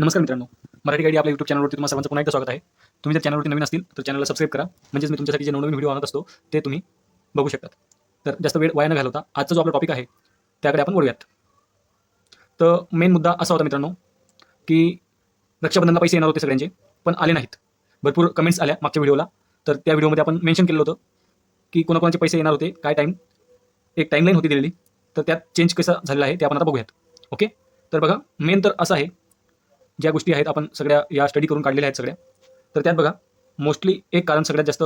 नमस्कार मित्रांनो मराठी गाडी आपल्या युट्यूब चॅनलवरती तुम्हाला सर्वांचं पुन्हा एकदा स्वागत आहे. तुम्ही जर चॅनलवरती नवीन असतील तर चॅनलला सबस्क्राईब करा. म्हणजेच मी तुमच्यासाठी जे नवनवीन व्हिडिओ आणत असतो ते तुम्ही बघू शकतात. तर जास्त वेळ वाया न घालवता आजचा जो आपला टॉपिक आहे त्याकडे आपण वळूयात. तर मेन मुद्दा असा होता मित्रांनो की रक्षाबंधनला पैसे येणार होते सगळ्यांचे पण आले नाहीत. भरपूर कमेंट्स आल्या मागच्या व्हिडिओला तर त्या व्हिडिओमध्ये आपण मेन्शन केलं होतं की कोणाकोणाचे पैसे येणार होते काय टाईम एक टाईमलाईन होती दिलेली. तर त्यात चेंज कसा झालेला आहे ते आपण आता बघूयात. ओके तर बघा मेन तर असं आहे ज्या गोष्टी आहेत आपण सगळ्या या स्टडी करून काढलेल्या आहेत सगळ्या तर त्यात बघा मोस्टली एक कारण सगळ्यात जास्त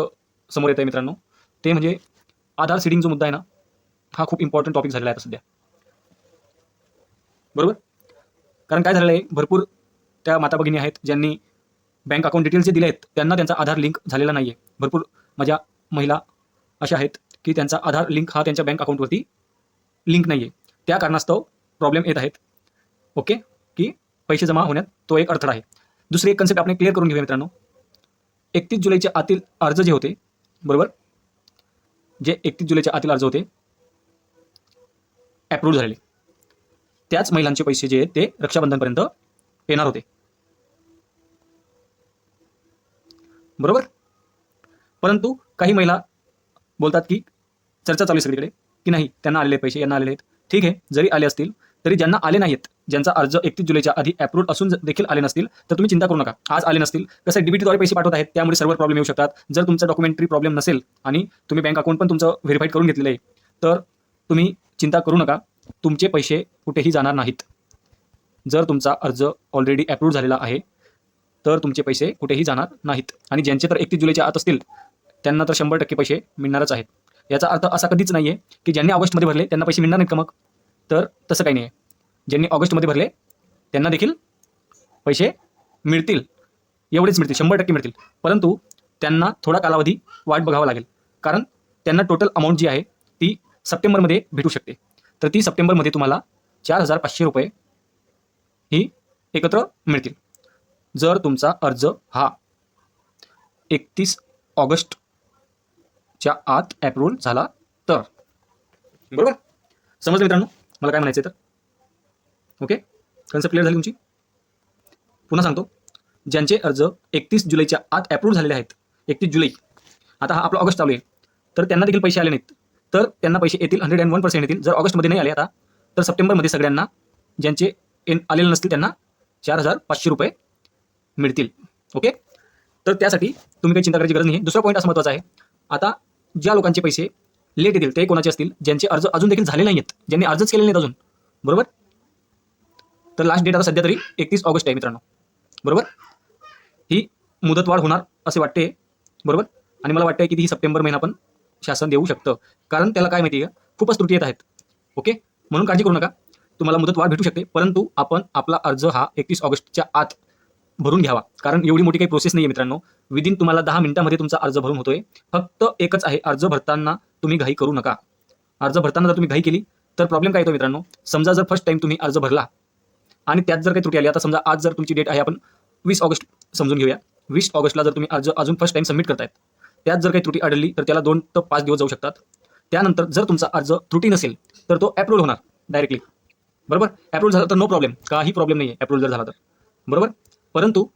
समोर येतं आहे मित्रांनो ते म्हणजे आधार सीडिंग जो मुद्दा आहे ना हा खूप इम्पॉर्टंट टॉपिक झालेला आहे आता सध्या. बरोबर? कारण काय झालेलं आहे भरपूर त्या माता भगिनी आहेत ज्यांनी बँक अकाउंट डिटेल्स जे दिले आहेत त्यांना त्यांचा आधार लिंक झालेला नाही आहे भरपूर माझ्या महिला अशा आहेत की त्यांचा आधार लिंक हा त्यांच्या बँक अकाउंटवरती लिंक नाही आहे त्या कारणास्तव प्रॉब्लेम येत आहेत. ओके की पैसे जमा होण्यात तो एक अडथळा आहे. दुसरी एक कन्सेप्ट आपण क्लिअर करून घेऊया मित्रांनो. एकतीस जुलैच्या आतील अर्ज जे होते बरोबर? जे एकतीस जुलैच्या आतील अर्ज होते अप्रूव्ह झालेले. त्याच महिलांचे पैसे जे आहेत ते रक्षाबंधनपर्यंत येणार होते. बरोबर? परंतु काही महिला बोलतात की चर्चा चालू आहे सगळीकडे की नाही त्यांना आलेले पैसे यांना आलेले आहेत. ठीक आहे जरी आले असतील तरी ज्यांना आले नाहीत ज्यांचा अर्ज एकतीस जुलैच्या आधी अप्रूव्ह असून देखील आले नसतील तर तुम्ही चिंता करू नका. आज आले नसतील कसं डीबीटीद्वारे पैसे पाठवत आहेत त्यामुळे सर्व प्रॉब्लेम येऊ शकतात. जर तुमचा डॉक्युमेंटरी प्रॉब्लेम नसेल आणि तुम्ही बँक अकाउंट पण तुमचं व्हेरीफाईड करून घेतलेलं आहे तर तुम्ही चिंता करू नका. तुमचे पैसे कुठेही जाणार नाहीत. जर तुमचा अर्ज ऑलरेडी अप्रूव्ह झालेला आहे तर तुमचे पैसे कुठेही जाणार नाहीत. आणि ज्यांचे तर एकतीस जुलैच्या आत असतील त्यांना तर शंभर टक्के पैसे मिळणारच आहेत. याचा अर्थ असा कधीच नाही आहे की ज्यांनी ऑगस्टमध्ये भरले त्यांना पैसे मिळणार नाहीत का मग? तर तसं काही नाही आहे ज्यांनी ऑगस्टमध्ये भरले त्यांना देखील पैसे मिळतील. एवढेच मिळतील शंभर टक्के मिळतील. परंतु त्यांना थोडा कालावधी वाट बघावा लागेल. कारण त्यांना टोटल अमाऊंट जी आहे ती सप्टेंबरमध्ये भेटू शकते. तर ती सप्टेंबरमध्ये तुम्हाला चार हजार पाचशे रुपये ही एकत्र मिळतील. जर तुमचा अर्ज हा एकतीस ऑगस्टच्या आत अप्रूव्ह झाला तर. बरोबर? समजलं मित्रांनो? मला काय म्हणायचं आहे तर? ओके कन्सेप्ट क्लिअर झाली तुमची? पुन्हा सांगतो. ज्यांचे अर्ज एकतीस जुलैच्या आत अप्रूव्ह झालेले आहेत एकतीस जुलै. आता हा आपला ऑगस्ट चालू आहे. तर त्यांना देखील पैसे आले नाहीत. तर त्यांना पैसे येतील हंड्रेड अँड वन पर्सेंट येतील. जर ऑगस्टमध्ये नाही आले आता तर सप्टेंबरमध्ये सगळ्यांना ज्यांचे एन आलेले नसतील त्यांना चार हजार पाचशे रुपये मिळतील. ओके तर त्यासाठी तुम्ही काही चिंता करायची गरज नाही दुसरा पॉईंट असा महत्त्वाचा आहे. आता ज्या लोकांचे पैसे लेट येतील ते कोणाचे असतील ज्यांचे अर्ज अजून देखील झाले नाही आहेत ज्यांनी अर्जच केलेले नाहीत अजून. बरोबर? तर लास्ट डेट आता सध्या तरी एकतीस ऑगस्ट आहे मित्रांनो. बरोबर? ही मुदतवाढ होणार असे वाटते. बरोबर? आणि मला वाटतं की ही सप्टेंबर महिना पण शासन देऊ शकतं. कारण त्याला काय माहिती आहे खूपच त्रुटी येत आहेत. ओके? म्हणून काळजी करू नका. तुम्हाला मुदतवाढ भेटू शकते. परंतु आपण आपला अर्ज हा एकतीस ऑगस्टच्या आत भरून घ्यावा. कारण एवढी मोठी काही प्रोसेस नाही आहे मित्रांनो. विदिन तुम्हाला दहा मिनिटामध्ये तुमचा अर्ज भरून होतोय. फक्त एकच आहे अर्ज भरताना तुम्ही घाई करू नका. अर्ज भरताना जर तुम्ही घाई केली तर प्रॉब्लेम काय येतो मित्रांनो? समजा जर फर्स्ट टाइम तुम्ही अर्ज भरला आणि त्यात जर काही त्रुटी आली आता समजा आज जर तुमची डेट आहे आपण वीस ऑगस्ट समजून घेऊया. वीस ऑगस्टला जर तुम्ही अर्ज अजून फर्स्ट टाइम सबमिट करतायत त्यात जर काही त्रुटी आढळली तर त्याला दोन ते पाच दिवस जाऊ शकतात. त्यानंतर जर तुमचा अर्ज त्रुटी नसेल तर तो अप्रूव्ह होणार डायरेक्टली बरोबर? अप्रूव्ह झाला तर नो प्रॉब्लेम काही प्रॉब्लेम नाही आहे अप्रूव्ह जर झाला तर. बरोबर? परंतु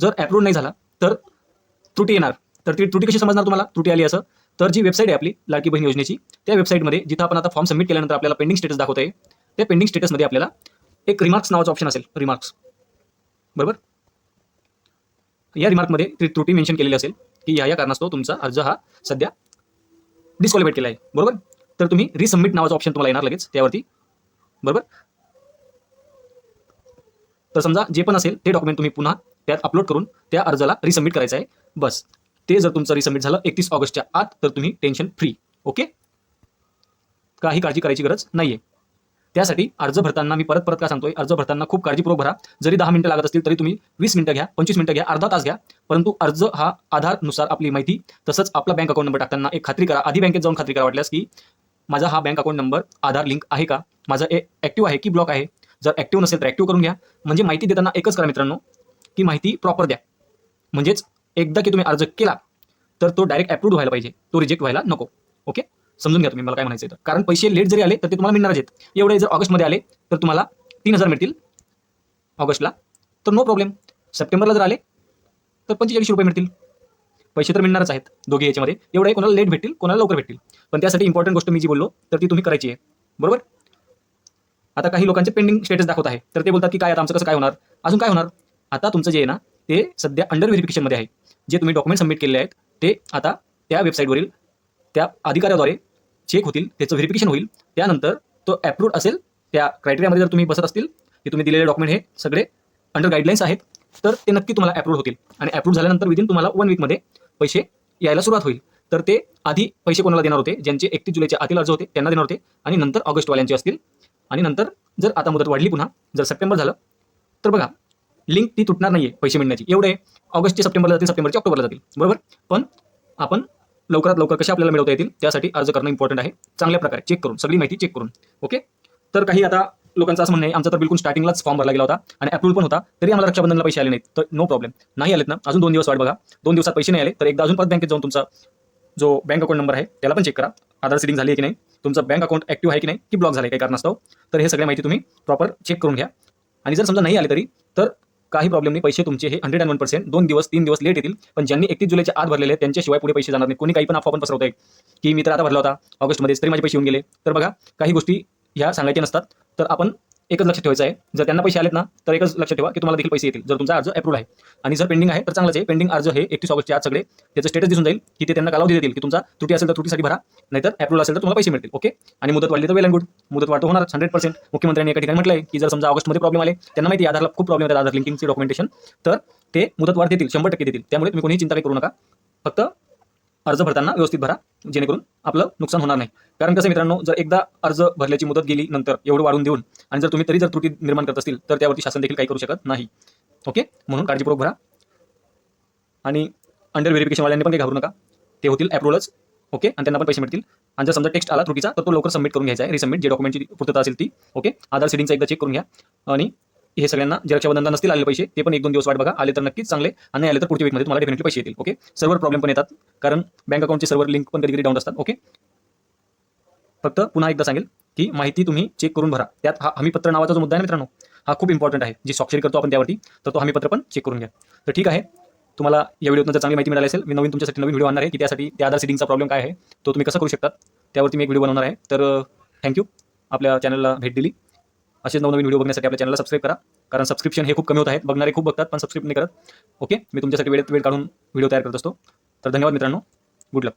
जर अप्रूव्ह नाही झाला तर त्रुटी येणार. तर ती त्रुटी कशी समजणार तुम्हाला? त्रुटी आली असं. तर जी वेबसाईट आहे आपली लाडकी बहीण योजनेची त्या वेबसाईटमध्ये जिथं आपण आता फॉर्म सबमिट केल्यानंतर आपल्याला पेंडिंग स्टेटस दाखवत आहे त्या पेंडिंग स्टेटसमध्ये आपल्याला एक रिमार्क्स नावाचं ऑप्शन असेल. रिमार्क्स बरोबर? या रिमार्कमध्ये ती त्रुटी मेन्शन केलेली असेल की या या कारणास्तव तुमचा अर्ज हा सध्या डिस्क्वालिफाईड केला आहे. बरोबर? तर तुम्ही रिसबमिट नावाचं ऑप्शन तुम्हाला येणार लगेच त्यावरती. बरोबर? तर समजा जे पण असेल ते डॉक्युमेंट तुम्ही पुन्हा त्यात अपलोड करून त्या अर्जाला रिसबमिट करायचं आहे. बस. ते जर तुमचं रिसबमिट झालं एकतीस ऑगस्टच्या आत तर तुम्ही टेन्शन फ्री ओके? काही काळजी करायची गरज नाही आहे त्यासाठी अर्ज भरताना मी परत परत का सांगतोय? अर्ज भरताना खूप काळजीपूर्वक भरा. जरी दहा मिनिटं लागत असतील तरी तुम्ही वीस मिनिटं घ्या पंचवीस मिनिटं घ्या अर्धा तास घ्या. परंतु अर्ज हा आधारनुसार आपली माहिती तसंच आपला बँक अकाउंट नंबर टाकताना एक खात्री करा. आधी बँकेत जाऊन खात्री करा वाटल्यास की माझा हा bank account number Aadhaar link आहे का? माझा ए ॲक्टिव्ह आहे की ब्लॉक आहे? जर ॲक्टिव्ह नसेल तर ॲक्टिव्ह करून घ्या. म्हणजे माहिती देताना एकच करा मित्रांनो की माहिती प्रॉपर द्या. म्हणजेच एकदा की तुम्ही अर्ज केला तर तो डायरेक्ट अप्रूव्ह व्हायला पाहिजे. तो रिजेक्ट व्हायला नको. ओके? समजून घ्या तुम्ही मला काय म्हणायचं आहे तर. कारण पैसे लेट जरी आले तर ते तुम्हाला मिळणारच आहेत. एवढे जर ऑगस्टमध्ये आले तर तुम्हाला तीन हजार मिळतील ऑगस्टला. तर नो प्रॉब्लेम सप्टेंबरला जर आले तर पंचेचाळीस रुपये मिळतील. पैसे तर मिळणारच आहेत दोघे याच्यामध्ये. एवढं कोणाला लेट भेटतील कोणाला लवकर भेटतील. पण त्यासाठी इम्पॉर्टंट गोष्ट मी जी बोललो तर ती तुम्ही करायची आहे. बरोबर? आता काही लोकांचे पेंडिंग स्टेटस दाखवत आहे. तर ते बोलतात की काय आता आमचं कसं काय होणार? अजून काय होणार? आता तुमचं जे आहे ना ते सध्या अंडर व्हेरिफिकेशनमध्ये आहे. जे तुम्ही डॉक्युमेंट सबमिट केलेले आहेत ते आता त्या वेबसाईटवरील त्या अधिकाऱ्याद्वारे चेक होतील त्याचं व्हेरिफिकेशन होईल. त्यानंतर तो अप्रूव्ड असेल त्या क्रायटेरियामध्ये जर तुम्ही बसत असतील की तुम्ही दिलेले डॉक्युमेंट हे सगळे अंडर गाईडलाईन्स आहेत तर ते नक्की तुम्हाला अप्रूव्ह होतील. आणि अप्रूव्ह झाल्यानंतर विदिन तुम्हाला वन वीकमध्ये पैसे यायला सुरुवात होईल. तर ते आधी पैसे कोणाला देणार होते? ज्यांचे एकतीस जुलैचे आतील अर्ज होते त्यांना देणार होते. आणि नंतर ऑगस्टवाल्यांचे असतील आणि नंतर जर आता मुदत वाढली पुन्हा जर सप्टेंबर झालं तर बघा लिंक ती तुटणार नाहीये पैसे मिळण्याची. एवढे ऑगस्टचे सप्टेंबरला जातील सप्टेंबरचे ऑक्टोबरला जातील. बरोबर? पण आपण लवकरात लवकर कशा आपल्याला मिळवता येतील त्यासाठी अर्ज करणं इम्पॉर्टंट आहे. चांगल्या प्रकारे चेक करून सगळी माहिती चेक करून. ओके तर काही आता लोकांचं असं म्हणणं आहे आमचा तर बिलकुल स्टार्टिंगलाच फॉर्म भरला गेला होता आणि अप्रूव्ह पण होता तरी आम्हाला रक्षाबंधनला पैसे आले नाहीत. तर नो प्रॉब्लेम नाही आलेत ना? अजून दोन दिवस वाट बघा. दोन दिवसात पैसे नाही आले तर एकदा अजून परत बँकेत जाऊन तुमचा जो बँक अकाउंट नंबर आहे त्याला पण चेक करा. आधार सिटिंग झाली आहे की नाही? तुमचं बँक अकाउंट ऍक्टिव्ह आहे की नाही? की ब्लॉक झालं आहे काही कारणास्तव? तर हे सगळ्या माहिती तुम्ही प्रॉपर चेक करून घ्या. आणि जर समजा नाही आले तरी तर काही प्रॉब्लेम नाही. पैसे तुमचे हे हंड्रेड अँड वन पर्सेंट दोन दिवस तीन दिवस लेट येतील. पण ज्यांनी एकतीस जुलैच्या आत भरलेले त्यांच्याशिवाय पुढे पैसे जाणार नाही कोणी काही पण आपण पसरवत आहे की मी तर आता भरला होता ऑगस्टमध्ये तरी माझे पैसे येऊन गेले. तर बघा काही गोष्टी ह्या सांगायच्या नसतात. तर आपण एकच लक्षात ठेवायचं आहे. जर त्यांना पैसे आलेत ना तर एकच लक्षात ठेवा की तुम्हाला देखील पैसे येतील. जर तुमचा अर्ज अप्रूव्ह आहे आणि जर पेंडिंग आहे तर चांगलंच आहे. पेंडिंग अर्ज हे एकतीस ऑगस्टच्या आज सगळे. त्याचं स्टेटस दिसून जाईल की ते त्यांना कालावधी देतील की तुमचा त्रुटी असेल तर त्रुटीसाठी भरा नाहीतर अप्रूव्ह असेल तर तुम्हाला पैसे मिळतील. ओके आणि मुदत वाढली तर वेल अँड गुड मुदत वाढतो होणार हंड्रेड पर्सेंट मुख्यमंत्र्यांनी एका ठिकाणी म्हटलं की जर समजा ऑगस्टमध्ये प्रॉब्लेम आले त्यांना माहिती आधारला खूप प्रॉब्लेम येतात आधार लिंकिंगचे डॉक्युमेंटेशन तर ते मुदत वाढ देतील शंभर टक्के देतील. त्यामुळे तुम्ही कोणीही चिंता काही करू नका. फक्त अर्ज भरताना व्यवस्थित भरा जेणेकरून आपलं नुकसान होणार नाही. कारण कसं मित्रांनो जर एकदा अर्ज भरल्याची मुदत गेली नंतर एवढं वाढून देऊन आणि जर तुम्ही तरी जर त्रुटी निर्माण करत असतील तर त्यावरती शासन देखील काही करू शकत नाही. ओके? म्हणून काळजीपूर्वक भरा. आणि अंडर व्हेरिफिकेशनवाल्यांनी पण काही घाबरू नका. ते होतील अप्रुव्हलच ओके? आणि त्यांना पण पैसे मिळतील. आणि जर समजा टेक्स्ट आला त्रुटीचा तर तो लवकर सबमिट करून घ्यायचा आहे रिसबमिट जे डॉक्युमेंटची पूर्तता असेल ती. ओके? आधार सिडिंगचा एकदा चेक करून घ्या. आणि हे सगळ्यांना जे रक्षाबंधनला नसतील आले पैसे ते पण एक दोन दिवस वाट बघा. आले तर नक्कीच चांगले आणि नाही आले तर पुढच्या वीकमध्ये तुम्हाला डेफिनेटली पैसे येतील. ओके सर्व्हर प्रॉब्लेम पण येतात. कारण बँक अकाउंटचे सर्व्हर लिंक पण कधी कधी डाऊन असतात. ओके फक्त पुन्हा एकदा सांगेल की माहिती तुम्ही चेक करून भरा. त्यात हा हमीपत्र नावाचा जो मुद्दा आहे मित्रांनो हा खूप इम्पॉर्टंट आहे. जी स्वाक्षरी करतो आपण त्यावरती तर तो हमीपत्र पण चेक करून घ्या. तर ठीक आहे. तुम्हाला या व्हिडिओतून जर चांगली माहिती मिळाली असेल मी नवीन तुमच्यासाठी नवीन व्हिडिओ आणणार आहे की त्यासाठी त्या आधार सिडिंगचा प्रॉब्लेम काय आहे तो तुम्ही कसं करू शकतात त्यावरती मी एक व्हिडिओ बनवणार आहे. तर uh, थँक्यू आपल्या चॅनलला भेट दिली. असेच नवनवीन व्हिडिओ बघण्यासाठी आपल्या चॅनलला सबस्क्राईब करा. कारण सबस्क्रिप्शन हे खूप कमी होत आहेत. बघणारे खूप बघतात पण सबस्क्रिप्ट नाही करत. ओके मी तुमच्यासाठी वेळेत वेळ काढून व्हिडिओ तयार करत असतो. तर धन्यवाद मित्रांनो. गुड लक